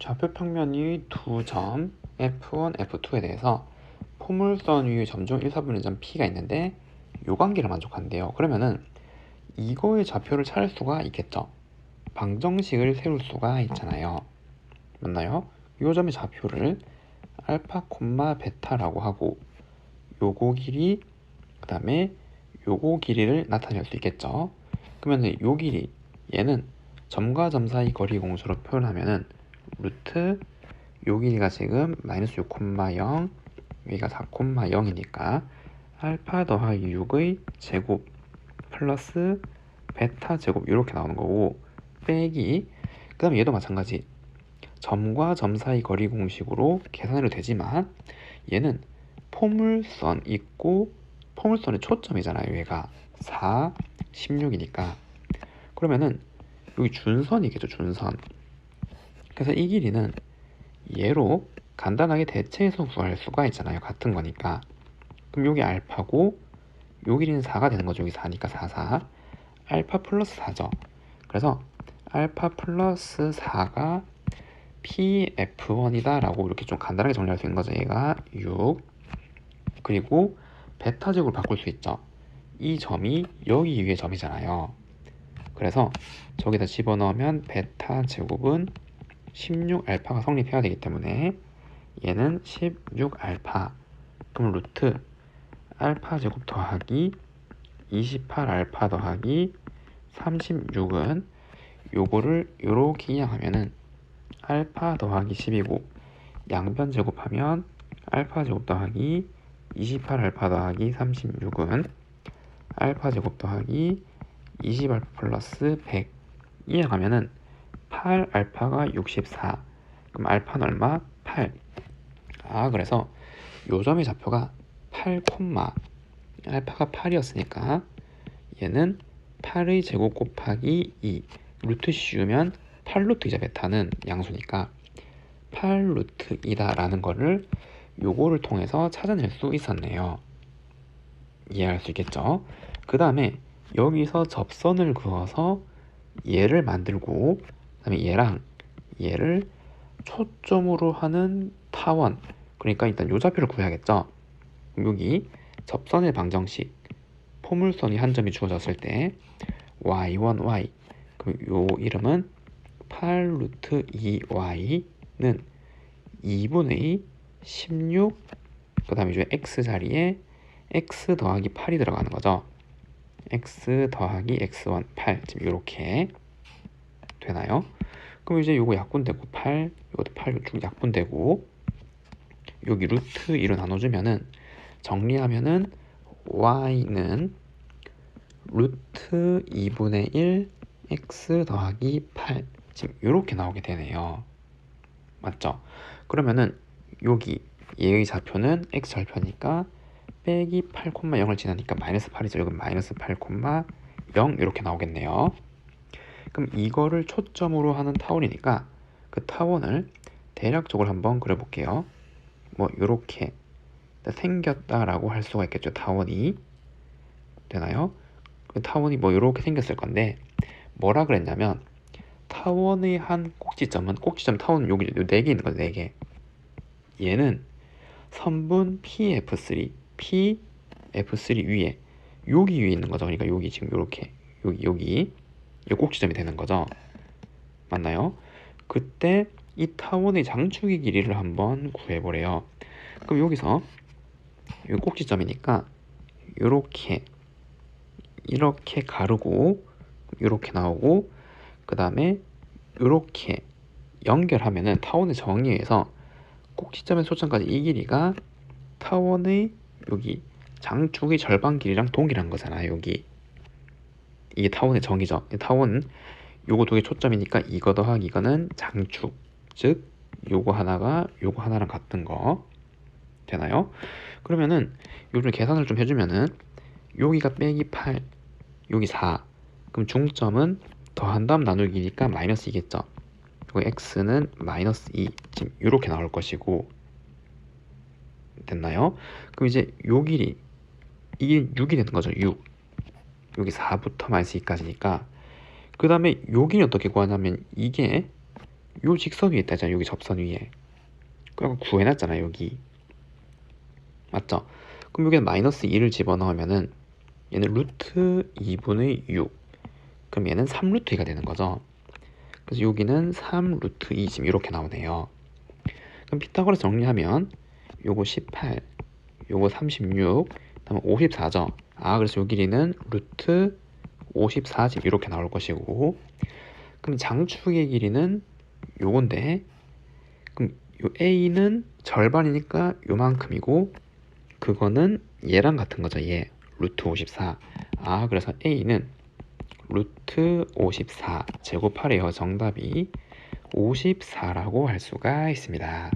좌표 평면이 두 점 F1, F2에 대해서 포물선 위의 점중 1, 4분의 점 P가 있는데 요 관계를 만족한대요. 그러면은 이거의 좌표를 찾을 수가 있겠죠. 방정식을 세울 수가 있잖아요. 맞나요? 요 점의 좌표를 알파, 콤마, 베타라고 하고 요거 길이 그 다음에 요거 길이를 나타낼 수 있겠죠. 그러면 요 길이 얘는 점과 점 사이 거리 공수로 표현하면은 루트 요 길이가 지금 마이너스 6,0 여기가 4,0이니까 알파 더하기 6의 제곱 플러스 베타 제곱 이렇게 나오는 거고 빼기. 그 다음에 얘도 마찬가지. 점과 점 사이 거리 공식으로 계산해도 되지만 얘는 포물선 있고 포물선의 초점이잖아요 얘가. 4, 16이니까. 그러면은 여기 준선이겠죠 준선 그래서 이 길이는 얘로 간단하게 대체해서 구할 수가 있잖아요. 같은 거니까. 그럼 여기 알파고 요 길이는 4가 되는 거죠. 여기 4니까 4, 4 알파 플러스 4죠. 그래서 알파 플러스 4가 PF1이다 라고 이렇게 좀 간단하게 정리할 수 있는 거죠. 얘가 6 그리고 베타 제곱을 바꿀 수 있죠. 이 점이 여기 위에 점이잖아요. 그래서 저기다 집어넣으면 베타 제곱은 16 알파가 성립해야 되기 때문에 얘는 16 알파. 그럼 루트 알파 제곱 더하기 28 알파 더하기 36은 요거를 요렇게 이항하면은 알파 더하기 10이고 양변 제곱하면 알파 제곱 더하기 28 알파 더하기 36은 알파 제곱 더하기 20 알파 플러스 100 이항하면은 8 알파가 64 그럼 알파는 얼마? 8 아 그래서 요 점의 좌표가 8 콤마. 알파가 8이었으니까 얘는 8의 제곱 곱하기 2 루트 씌우면 8루트이자 베타는 양수니까 8루트이다 라는 거를 요거를 통해서 찾아낼 수 있었네요. 이해할 수 있겠죠? 그 다음에 여기서 접선을 그어서 얘를 만들고 그 다음에 얘랑 얘를 초점으로 하는 타원. 그러니까 일단 요 좌표를 구해야겠죠? 여기 접선의 방정식 포물선이 한 점이 주어졌을 때 y1, y. 그럼 요 이름은 8 루트 2y는 2분의 16 그 다음에 이제 x 자리에 x 더하기 8이 들어가는 거죠. x 더하기 x1 8 지금 이렇게 되나요? 그럼 이제 요거 약분되고 8 이것도 8 쭉 약분되고 여기 루트 2로 나눠주면은 정리하면은 y는 루트 2분의 1 x 더하기 8 지금 이렇게 나오게 되네요 맞죠? 그러면은 여기 얘의 좌표는 x 절표니까 빼기 8,0을 지나니까 마이너스 8이죠 여기 마이너스 8,0 이렇게 나오겠네요 그럼 이거를 초점으로 하는 타원이니까 그 타원을 대략적으로 한번 그려볼게요. 뭐 이렇게 생겼다라고 할 수가 있겠죠 타원이. 되나요? 그 타원이 뭐 이렇게 생겼을 건데 뭐라 그랬냐면 타원의 한 꼭지점은 꼭지점 타원 여기 4개 있는 거죠 4개. 얘는 선분 PF3 PF3 위에 여기 위에 있는 거죠. 그러니까 여기 지금 이렇게 여기 여기 이 꼭지점이 되는 거죠? 맞나요? 그때 이 타원의 장축의 길이를 한번 구해보래요. 그럼 여기서 이 꼭지점이니까 이렇게 이렇게 가르고 이렇게 나오고 그 다음에 이렇게 연결하면은 타원의 정리에서 꼭지점에서 초점까지 이 길이가 타원의 여기 장축의 절반 길이랑 동일한 거잖아요 여기 이게 타원의 정의죠 타원은 요거 두 개 초점이니까 이거 더하기 이거는 장축. 즉 요거 하나가 요거 하나랑 같은 거. 되나요? 그러면은 요즘 계산을 좀 해주면은 여기가 빼기 8 여기 4 그럼 중점은 더한 다음 나누기니까 마이너스 2겠죠? 그리고 x는 마이너스 2 지금 이렇게 나올 것이고. 됐나요? 그럼 이제 요 길이 이게 6이 되는 거죠 6 여기 4부터 마이너스 2까지니까. 그 다음에 요 길이 어떻게 구하냐면 이게 요 직선 위에 있다잖아 여기 접선 위에. 그래서 구해놨잖아 여기. 맞죠? 그럼 여기에 마이너스 2를 집어넣으면은 얘는 루트 2분의 6 그럼 얘는 3루트 2가 되는 거죠. 그래서 여기는 3루트 2 지금 이렇게 나오네요. 그럼 피타고라스 정리하면 요거 18 요거 36그 다음에 54죠 아 그래서 요 길이는 루트 54 지금 이렇게 나올 것이고. 그럼 장축의 길이는 요건데 그럼 요 a는 절반이니까 요만큼이고 그거는 얘랑 같은 거죠 얘. 루트 54 아 그래서 a는 루트 54 제곱하래요 정답이 54라고 할 수가 있습니다